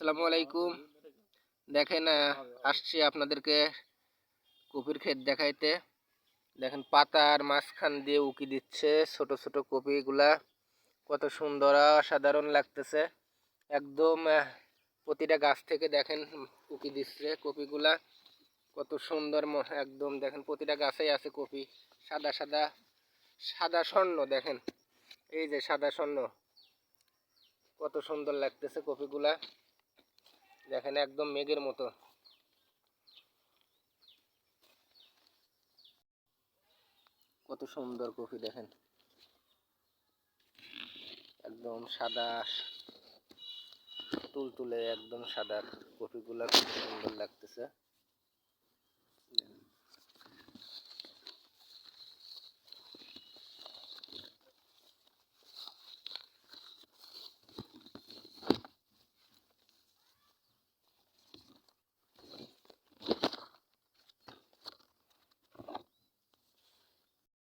আসসালামু আলাইকুম। দেখেন আসছি আপনাদেরকে কপির ক্ষেত দেখাইতে। দেখেন, পাতার মাঝখান দিয়ে উকি দিচ্ছে ছোট ছোট কপিগুলা কত সুন্দর, অসাধারণ লাগতেছে। একদম প্রতিটা গাছ থেকে দেখেন উকি দিচ্ছে কপিগুলা। কত সুন্দর একদম দেখেন, প্রতিটা গাছেই আছে কপি। সাদা সাদা সাদা স্বর্ণ দেখেন। এই যে সাদা স্বর্ণ। কত সুন্দর লাগতেছে কপিগুলা। দেখেন একদম মেঘের মতো। কত সুন্দর কফি দেখেন। একদম সাদা, তুলতুলে একদম সাদা কফিগুলা, খুব সুন্দর লাগতেছে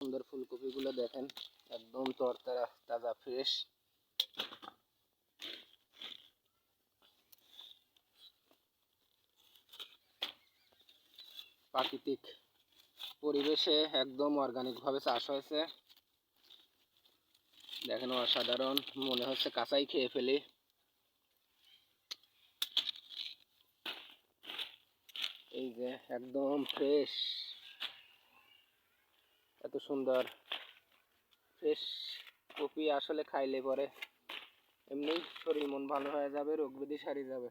সুন্দর ফুলকপিগুলো দেখেন, একদম তরতাজা তাজা ফ্রেশ প্রাকৃতিক পরিবেশে একদম অর্গানিক ভাবে চাষ হয়েছে। দেখেন অসাধারণ, মনে হচ্ছে কাঁচাই খেয়ে ফেলি। এই যে, একদম ফ্রেশ এত সুন্দর। ফ্রেশ কপি আসলে খাইলে পরে এমনি শরীর মন ভালো হয়ে যাবে, রোগ ব্যাধি সারি যাবে।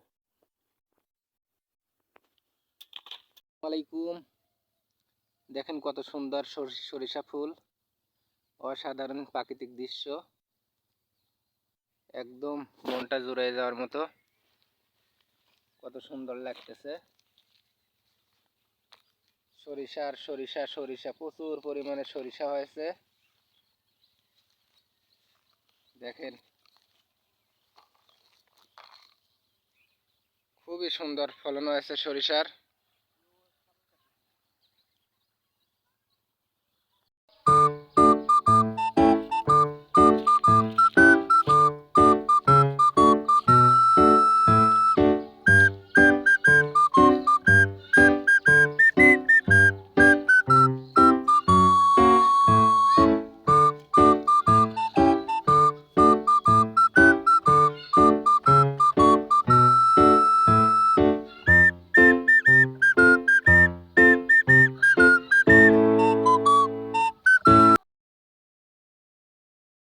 আলাইকুম। দেখেন কত সুন্দর সর- সরিষা ফুল। অসাধারণ প্রাকৃতিক দৃশ্য। একদম মনটা জুড়ে যাওয়ার মতো। কত সুন্দর লাগতেছে। সরিষার সরিষা সরিষা প্রচুর পরিমাণে সরিষা হয়েছে। দেখেন। খুবই সুন্দর ফলন হয়েছে সরিষার।